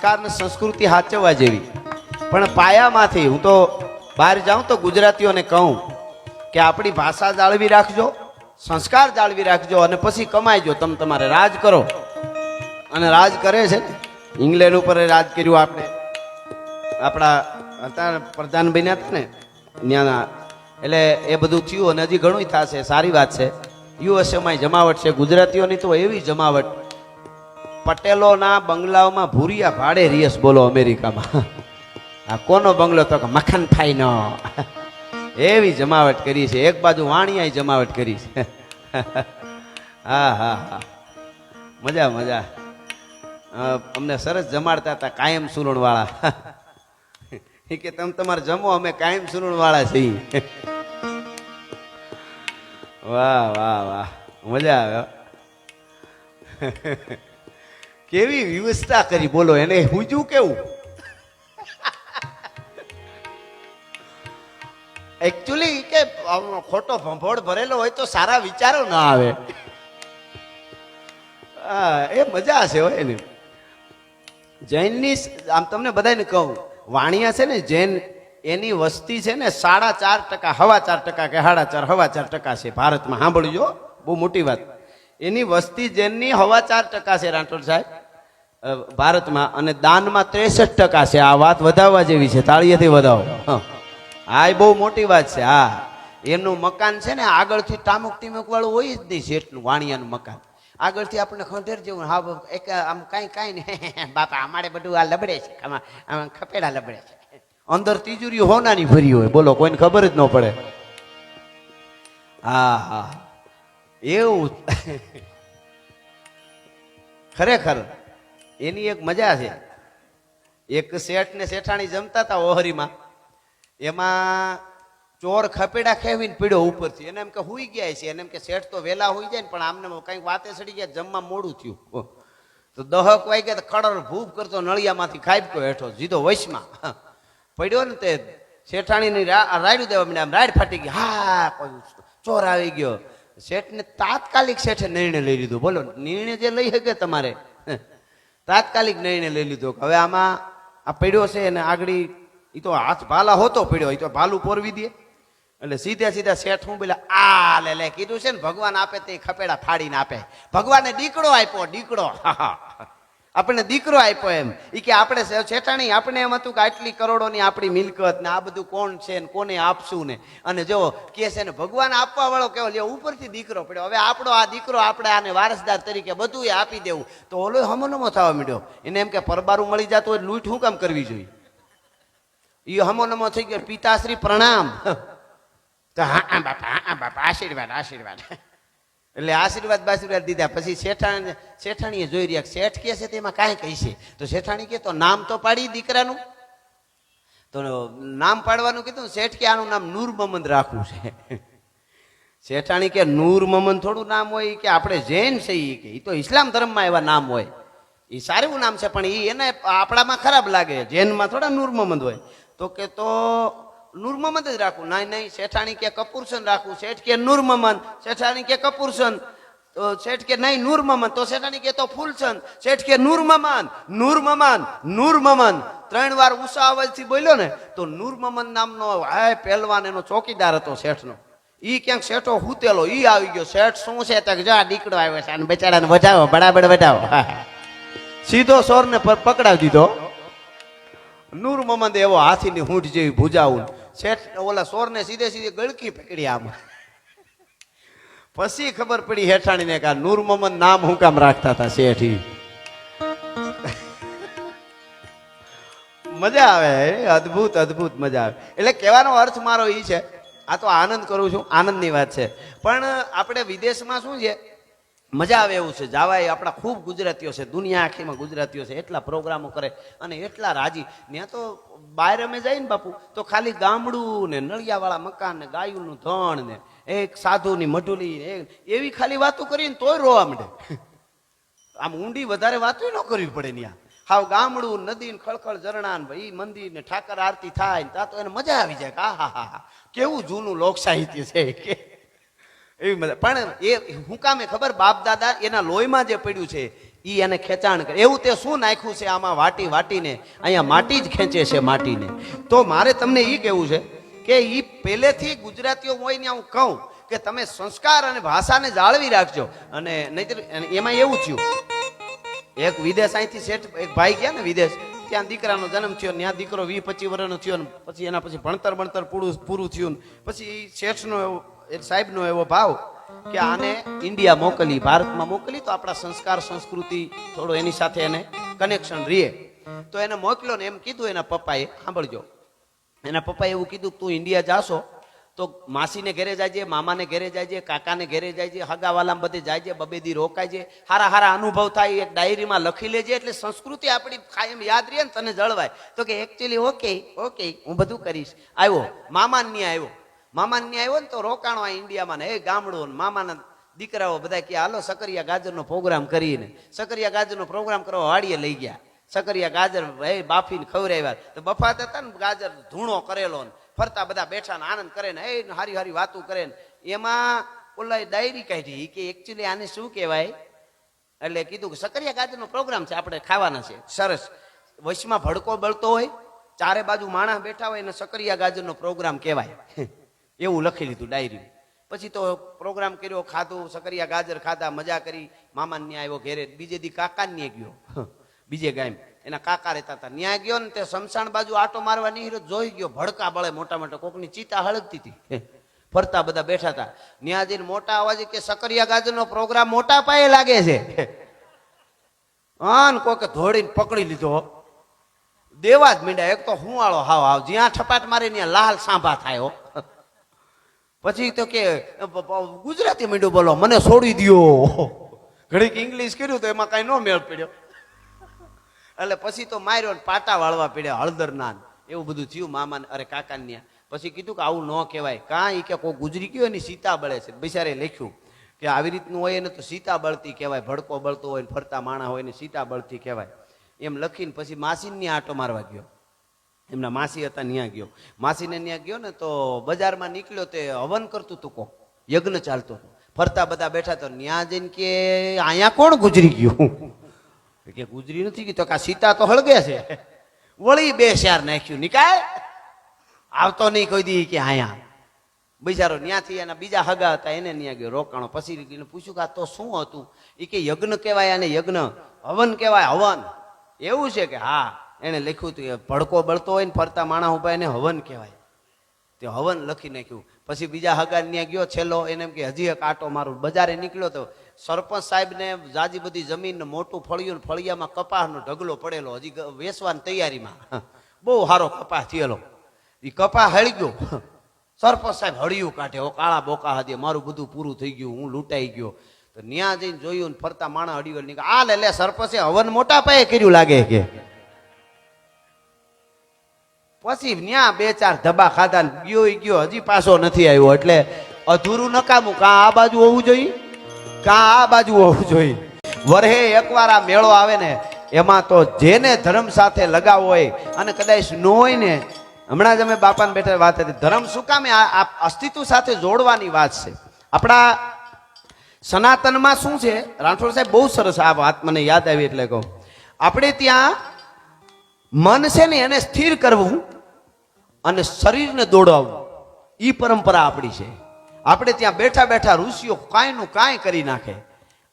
સંસ્કાર ને સંસ્કૃતિ સાચવવા જેવી. પણ પાયામાંથી હું તો બહાર જાઉં તો ગુજરાતીઓને કહું કે આપણી ભાષા જાળવી રાખજો, સંસ્કાર જાળવી રાખજો અને પછી કમાઈજો. તમે તમારે રાજ કરો. અને રાજ કરે છે ને. ઇંગ્લેન્ડ ઉપર રાજ કર્યું આપણે. આપણા હતા પ્રધાન બન્યા હતા ને. ત્યાંના. એટલે એ બધું થયું અને હજી ઘણું થશે. સારી વાત છે. યુએસએમાં જમાવટ છે. ગુજરાતીઓની તો એવી જમાવટ પટેલોના બંગલાઓમાં ભૂરિયા ભાડે રિયસ બોલો અમેરિકામાં. આ કોનો બંગલો તો કે મખન ફાઈનો એવી જમાવટ કરી છે. એક બાજુ વાણિયાએ જમાવટ કરી છે. હા હા હા. મજા મજા. અમને સરસ જમાડતા હતા કાયમ સુરણવાળા. એ કે તમે તમારે જમો, અમે કાયમ સુરણવાળા છીએ. વાહ વાહ વાહ. મજા આવે હો. કેવી વ્યવસ્થા કરી? બોલો, એને હુજું કેવું? એકચ્યુઅલી કે ખોટો ભંભોળ ભરેલો હોય તો સારા વિચારો ના આવે. હા, એ મજા છે હોય ને. જૈનની આમ તમને બધાને કહું, વાણિયા છે ને, જૈન એની વસ્તી છે ને, સાડા ચાર ટકા, હવા ચાર ટકા કે સાડા ચાર, હવા ચાર ટકા છે. ભારતમાં સાંભળજો, બહુ મોટી વાત. એની વસ્તી જૈનની હવા ચાર ટકા છે, રાઠોડ સાહેબ. ભારતમાં અને દાનમાં ત્રેસઠ ટકા છે. આ વાત વધારવા જેવી છે. તાળીએથી વધાવો. હા. એ બહુ મોટી વાત છે. હા. એમનું મકાન છે ને, આગળથી ટામુક ટીમુક વાળું હોય જ નહીં શેઠનું વાણિયાનું મકાન. આગળથી આપણે ખંડેર જેવું, હા એક, આમ કાંઈ કાંઈ નહીં. બાપા, અમારે બધું આ લબડે છે. આમાં ખપેડા લબડે છે. અંદર તિજોરી હોનાની ભરી હોય. બોલો, કોઈને ખબર જ ન પડે. હા હા. એવું. ખરેખર. એની એક મજા છે. એક શેઠ ને શેઠાણી જમતા હતા ઓહરીમાં. એમાં ચોર ખપેડા ખેવીને પીડ્યો ઉપરથી. એને એમ કે હુઈ ગયા છે. એને એમ કે શેઠ તો વેલા હોઈ જાય ને, પણ આમને કંઈક વાતે સડી ગયા, જમવા મોડું થયું. તો દહક વાગ્યા તો ખડર ભૂપ કરતો નળિયામાંથી ખાઈ હેઠો જીધો વૈશમાં. પડ્યો ને તે શેઠાણીની રા- રાયડું દેવા મને આમ રાયડ ફાટી ગઈ. હા, કોઈ ચોર આવી ગયો. શેઠને તાત્કાલિક શેઠે નિર્ણય લઈ લીધો. બોલો, નિર્ણય જે લઈ શકે તમારે. તાત્કાલિક નિર્ણય લઈ લીધો કે હવે આમાં આ પડ્યો છે અને આગળ એ તો હાથ ભાલા હોતો પડ્યો એ તો ભાલું પોરવી દે. એટલે સીધા સીધા શેઠ હું બોલે આ, લે લે, કીધું છે ને, ભગવાન આપે તે ખપેડા ફાડીને આપે. ભગવાને દીકડો આપ્યો, દીકરો. આપણને દીકરો આપ્યો એમ. એ કે આપણે શેઠાણી આપણે એમ હતું કે આટલી કરોડોની આપણી મિલકત ને આ બધું કોણ છે ને કોને આપશું ને? અને જો કે છે ને, ભગવાન આપવા વાળો કેવો? લ્યો, ઉપરથી દીકરો પડ્યો. હવે આપણો આ દીકરો આપણે આને વારસદાર તરીકે બધું આપી દેવું. તો ઓલો હમોનમો થવા માંડ્યો. એને એમ કે પરબારું મળી જતું હોય લૂંટ શું કામ કરવી જોઈએ? એ હમનમો થઈ ગયો. પિતાશ્રી પ્રણામ. તો હા બાપા હા, બાપા, આશીર્વાદ આશીર્વાદ. એટલે આશીર્વાદ બાશીર્વાદ દીધા. પછી શેઠાણી શેઠાણીએ જોઈ રહ્યા શેઠ કે છે તેમાં કાંઈ કહી છે. તો શેઠાણી કે તો નામ તો પાડી દીકરાનું. તો નામ પાડવાનું કીધું શેઠ કે, આનું નામ નૂર મમંદ રાખવું છે. શેઠાણી કે, નૂર મમન થોડું નામ હોય કે આપણે જૈન છે એ કે એ તો ઇસ્લામ ધર્મમાં એવા નામ હોય. એ સારું નામ છે, પણ એ એને આપણામાં ખરાબ લાગે. જૈનમાં થોડા નૂર મમંદ હોય. તો કે, તો નૂર મમદ જ રાખવું નહીં નહીં શેઠાણી કે કપૂરસન રાખવું શેઠ કે નૂર મમન શેઠાણી કે કપૂરસન. તો શેઠ કે નહીં નૂર મમન તો શેઠાણી કે તો ફૂલસન. શેઠ કે નૂર મમન નૂર મમન નૂર મમન ત્રણ વાર ઉષા અવાજથી બોલ્યો ને, તો નૂર મમન નામનો હાય પહેલવાન એનો ચોકીદાર હતો શેઠનો. ઈ ક્યાંક શેઠો હુતેલો, ઈ આવી ગયો. શેઠ શું છે તક જા દીકડો આવ્યો છે. અને બેચારાને વજાવો બરાબર વજાવો સીધો સોરને પકડાવી દીધો. નૂર મમદ એવો હાથીની હૂંઠ જેવી ભુજાવું. શેઠ ઓલા સોરને સીધે સીધે ગળકી પકડી આમ. પછી ખબર પડી હેઠાણીને કે નૂર મોહમ્મદ નામ હું કામ રાખતા હતા શેઠી મજા આવે અદ્ભુત અદ્ભુત મજા આવે. એટલે કહેવાનો અર્થ મારો એ છે, આ તો આનંદ કરું છું, આનંદની વાત છે. પણ આપણે વિદેશમાં શું છે મજા આવે એવું છે. જાવાય આપણા ખૂબ ગુજરાતીઓ છે, દુનિયા આખીમાં ગુજરાતીઓ છે, એટલા પ્રોગ્રામો કરે અને એટલા રાજી. ત્યાં તો બહાર અમે જઈએ ને બાપુ, તો ખાલી ગામડું ને નળિયાવાળા મકાન ને ગાયુંનું ધણ ને એક સાધુની મઢુલી એવી ખાલી વાતો કરીને તોય રોવા માંડે. આમ ઊંડી વધારે વાતો ન કરવી પડે ત્યાં. હાવ ગામડું, નદી ને ખળખળ ઝરણા ને ભાઈ મંદિર ને ઠાકર આરતી થાય ને ત્યાં તો એને મજા આવી જાય હા હા હા કેવું જૂનું લોક સાહિત્ય છે કે. એવી મજા. પણ એ હું કામે ખબર બાપ દાદા એના લોહીમાં જે પડ્યું છે એ એને ખેંચાણ કરે. એવું તે શું નાખ્યું છે આમાં વાટી વાટીને? અહીંયા માટી જ ખેંચે છે માટીને. તો મારે તમને એ કહેવું છે કે એ પહેલેથી ગુજરાતીઓ હોય ને હું કહું કે તમે સંસ્કાર અને ભાષાને જાળવી રાખજો. અને નહીતર એમાં એવું થયું. એક વિદેશ અહીંથી શેઠ, એક ભાઈ ગયા ને વિદેશ, ત્યાં દીકરાનો જન્મ થયો ત્યાં દીકરો વીસ પચીસ વર્ષનો થયો ને પછી એના પછી ભણતર ભણતર પૂરું પૂરું થયું પછી શેઠનો એ સાહેબનો એવો ભાવ કે આને ઇન્ડિયા મોકલી, ભારતમાં મોકલી, તો આપણા સંસ્કાર, સંસ્કૃતિ થોડો એની સાથે એને કનેક્શન રહે તો એને મોકલ્યો ને એમ કીધું એના પપ્પાએ, સાંભળજો. એના પપ્પાએ એવું કીધું, તું ઇન્ડિયા જાશો, તો માસીને ઘરે જાયજે મામાને ઘરે જાયજે કાકાને ઘરે જાયજે હગાવાલામાં બધે જાયજે બબેદી રોકાયજે હારા હારા અનુભવ થાય, એક ડાયરીમાં લખી લેજે, એટલે સંસ્કૃતિ આપણી કાયમ યાદ રહે ને તને જળવાય. તો કે એકચ્યુઅલી ઓકે ઓકે હું બધું કરીશ. આવ્યો. મામાને નહીં આવ્યો. મામા ત્યાં આવ્યો ને તો રોકાણો આ ઇન્ડિયામાં ને, એ ગામડું મામાના દીકરાઓ બધા કે, હાલો, સકરિયા ગાજરનો પ્રોગ્રામ કરીને. સકરિયા ગાજરનો પ્રોગ્રામ કરવા વાડીએ લઈ ગયા. સકરિયા ગાજર એ બાફીને ખવડાવ્યા. તો બફાત હતા ને, ગાજર ધૂણો કરેલો ને, ફરતા બધા બેઠા ને આનંદ કરે ને, એ હારી હારી વાતું કરે ને. એમાં ઓલા ડાયરી કાઢી કે એકચ્યુઅલી આને શું કહેવાય? એટલે કીધું કે, સકરિયા ગાજરનો પ્રોગ્રામ છે, આપણે ખાવાના છે. સરસ. વશમાં ભડકો બળતો હોય, ચારે બાજુ માણસ બેઠા હોય ને સકરિયા ગાજરનો પ્રોગ્રામ કહેવાય. એવું લખી લીધું ડાયરી પછી તો પ્રોગ્રામ કર્યો, ખાધું, સકરિયા, ગાજર ખાધા, મજા કરી. મામા ન્યા આવ્યો ઘેરે. બીજે દી કાકા ન્યા ગયો. બીજે ગામ એના કાકા રહેતા હતા. ન્યા ગયો ને તે સમસાણ બાજુ આટો મારવા નહીં જોઈ ગયો, ભડકા બળે મોટા મોટા. કોકની ચીતા હળગતી હતી. ફરતા બધા બેઠા હતા. ન્યા જઈને મોટા અવાજે કે, સકરિયા, ગાજરનો પ્રોગ્રામ મોટા પાયે લાગે છે. હા. કોઈક ધોડીને પકડી લીધો. દેવા જ મીંડા એક તો હુંવાળો હાવ હાવ. જ્યાં છપાટ મારે, ત્યાં લાલ સાંભા થાય. પછી તો કે ગુજરાતી મીંડું બોલો, મને છોડી દ્યો. ઘડીક ઇંગ્લિશ કર્યું તો એમાં કઈ ન મેળ પડ્યો. એટલે પછી તો માર્યો ને પાટા વાળવા પડ્યા હળદર નાન એવું બધું થયું મામા અરે કાકા ત્યાં. પછી કીધું કે આવું ન કહેવાય. કાં એ કે કોઈ ગુજરી ગયો એની સીતા બળે છે. બિચારે લખ્યું કે આવી રીતનું હોય ને તો સીતા બળતી કહેવાય. ભડકો બળતો હોય ને ફરતા માણા હોય ને સીતા બળતી કહેવાય. એમ લખીને પછી માસીનની આટો મારવા ગયો. એમના માસી હતા ત્યાં ગયો. માસીને ત્યાં ગયો ને તો બજારમાં નીકળ્યો તે હવન કરતું હતું કો યજ્ઞ ચાલતો. હતો ફરતા બધા બેઠા તો ત્યાં જઈને કે, અહીંયા કોણ ગુજરી ગયું? કે, ગુજરી નથી ગયું તો કે સીતા તો હળગે છે. વળી બે શાર નાખ્યું. નિકાય આવતો નહીં કોઈ દી કે આયા બિચારો ત્યાંથી એના બીજા હગા હતા, એને ત્યાં ગયો રોકાણો. પછી પૂછ્યું કે, આ તો શું હતું? એ કે, યજ્ઞ કહેવાય અને યજ્ઞ હવન કહેવાય હવન. એવું છે કે, હા. એને લખ્યું હતું કે ભડકો બળતો હોય ને ફરતા માણા ઊભા એને હવન કહેવાય. તે હવન લખી નાખ્યું. પછી બીજા હગા ત્યાં ગયો, છેલ્લો એને એમ કે, હજી એક આટો મારું. બજારે નીકળ્યો તો સરપંચ સાહેબને જાજી બધી જમીન મોટું ફળિયું ફળિયામાં કપાસનો ઢગલો પડેલો. હજી વેસવાની તૈયારીમાં. બહુ સારો કપાસ થયેલો. એ કપાસ હળી ગયો. સરપંચ સાહેબ હળિયું કાઢે. હો કાળા બોકા હતી મારું બધું પૂરું થઈ ગયું, હું લૂંટાઈ ગયો. તો ન્યા જઈને જોયું ફરતા માણા હળિયું નીકળે. આ લે, સરપંચે હવન મોટા પાયે કર્યું લાગે કે? પછી ન્યા બે ચાર ધબા ખાધા ગયો ગયો. હજી પાછો નથી આવ્યો એટલે અધૂરું નકામું. કાં આ બાજુ હોવું જોઈએ? કાં આ બાજુ હોવું જોઈએ? વરહે એકવાર આ મેળો આવે ને, એમાં તો જેને ધર્મ સાથે લગાવ હોય, અને કદાચ ન હોય ને, હમણાં જ અમે બાપાને બેઠા વાત હતી ધર્મ શું કામે આ આ અસ્તિત્વ સાથે જોડવાની વાત છે. આપણા સનાતનમાં શું છે? રાઠોડ સાહેબ, બહુ સરસ આ વાત મને યાદ આવી એટલે કહું. આપણે ત્યાં મન છે ને એને સ્થિર કરવું અને શરીરને દોડાવવું. એ પરંપરા આપણી છે. આપણે ત્યાં બેઠા બેઠા ઋષિઓ કાંઈનું કાંઈ કરી નાખે.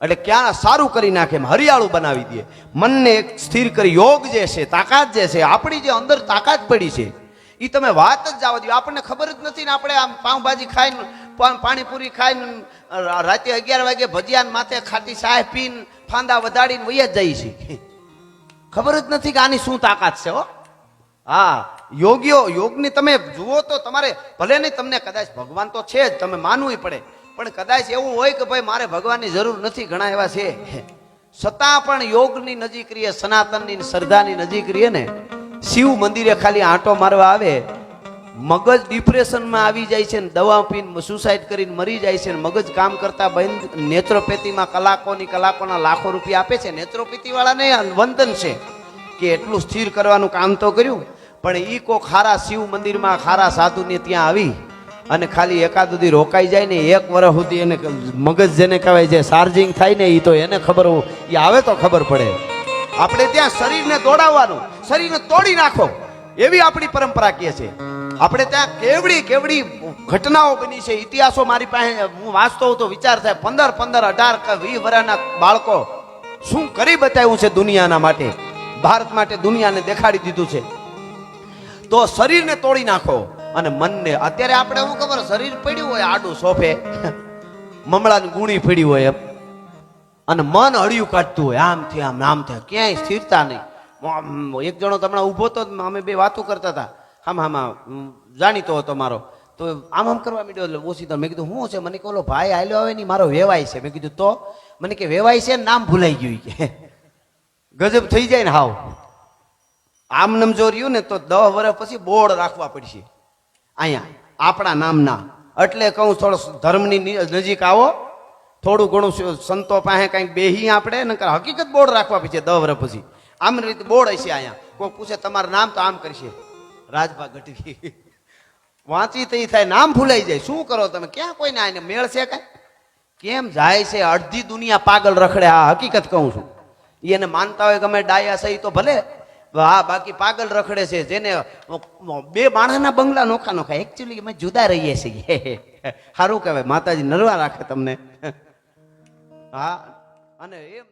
એટલે ક્યાં સારું કરી નાખે હરિયાળું બનાવી દે. મનને એક સ્થિર કરી, યોગ જે છે, તાકાત જે છે, આપણી જે અંદર તાકાત પડી છે એ તમે વાત જ જવા દો આપણને ખબર જ નથી ને આપણે આમ પાઉંભાજી ખાઈને પાણીપુરી ખાઈને રાતે અગિયાર વાગે ભજીયાન માથે ખાટી સાહેબ પીને, ફાંદા વધાડીને વૈયા જ જઈએ છીએ. ખબર જ નથી કે આની શું તાકાત છે, હો. હા, યોગીઓ, યોગની તમે જુઓ તો તમારે ભલે નહીં, તમને કદાચ ભગવાન તો છે જ, તમે માનવું પડે. પણ કદાચ એવું હોય કે ભાઈ, મારે ભગવાનની જરૂર નથી, ઘણા એવા છે. છતાં પણ યોગની નજીક રહીએ, સનાતનની, શ્રદ્ધાની નજીક રહીએ ને, શિવ મંદિરે ખાલી આંટો મારવા આવે મગજ ડિપ્રેશનમાં આવી જાય છે ને દવા પીને સુસાઇડ કરીને મરી જાય છે ને મગજ કામ કરતા બંધ, નેત્રોપેથીમાં કલાકોની કલાકોના લાખો રૂપિયા આપે છે. નેત્રોપેથીવાળાને વંદન છે કે એટલું સ્થિર કરવાનું કામ તો કર્યું, પણ એ કોક ખારા શિવ મંદિરમાં ખારા સાધુને ત્યાં આવી અને ખાલી એકાદ સુધી રોકાઈ જાય ને એક વર્ષ સુધી એને મગજ જેને કહેવાય છે ચાર્જિંગ થાય ને એ તો એને ખબર એ આવે તો ખબર પડે. આપણે ત્યાં શરીરને દોડાવવાનું, શરીરને તોડી નાખો. એવી આપણી પરંપરા કહે છે. આપણે ત્યાં કેવડી કેવડી ઘટનાઓ બની છે, ઇતિહાસો મારી પાસે, હું વાંચતો હોઉં તો વિચાર થાય, પંદર પંદર, અઢાર કે વીસ વર્ષના બાળકો શું કરી બતાવ્યું છે દુનિયાના માટે? ભારત માટે દુનિયાને દેખાડી દીધું છે. તો શરીરને તોડી નાખો અને મનને, અત્યારે આપણે શું ખબર, શરીર પડ્યું હોય, આડું સોફે મમળાની ગુણી પડી હોય એમ. અને મન હળિયું કાઢતું હોય, આમ આમ આમ. ક્યાંય સ્થિરતા નહીં. એક જણો તમને ઊભો તો અમે બે વાતો કરતા હતા. આમ આમ જાણીતો હતો મારો. તો આમ આમ કરવા માંડ્યો એટલે ઓછી તો મેં કીધું શું છે? મને કહો ભાઈ આલ્યો આવે નહીં, મારો વેવાય છે. મેં કીધું, તો? મને કે, વેવાય છે નામ ભૂલાઈ ગયું કે ગજબ થઈ જાય ને હાવ. આમ નમ જો રહ્યું ને તો દસ વર્ષ પછી બોર્ડ રાખવા પડશે. અહીંયા, આપણા નામના. એટલે કહું, થોડો ધર્મની નજીક આવો. થોડું ઘણું સંતો પાસે કંઈક બેહી આપણે, નકર હકીકત બોર્ડ રાખવા પડશે દસ વર્ષ પછી. આમ રીતે બોર્ડ હશે અહીંયા. કોઈ પૂછે, તમારું નામ તો આમ કરશે. રાજભા ગઢવી. વાંચી તો થાય, નામ ભૂલાઈ જાય. શું કરો તમે? ક્યાં કોઈને આને મેળ છે કાંઈ? કેમ જાય છે? અડધી દુનિયા પાગલ રખડે. આ હકીકત કહું છું. એને માનતા હોય ગમે ડાયા સહી તો ભલે. હા બાકી પાગલ રખડે છે. જેને બે માણસના બંગલા નોખા નોખા. એકચ્યુઅલી અમે જુદા રહીએ છીએ. સારું કહેવાય. માતાજી નરવા રાખે તમને. હા. અને એમ